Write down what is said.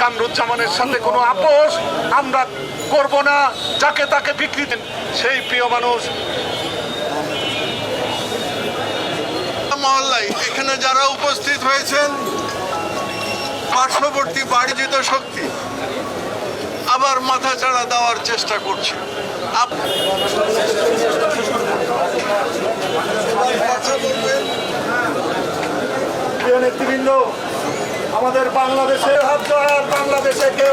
কামরুজ্জামানের সাথে কোনো আপোষ আমরা করব না যাকে তাকে বিক্রি দেন। সেই প্রিয় মানুষ। মহল্লায় এখানে যারা উপস্থিত হয়েছেন পার্শ্ববর্তী বাড়িজিত শক্তি আবার মাথা চাড়া দেওয়ার চেষ্টা করছে। নেতৃবৃন্দ আমাদের বাংলাদেশের হাত বাংলাদেশে কে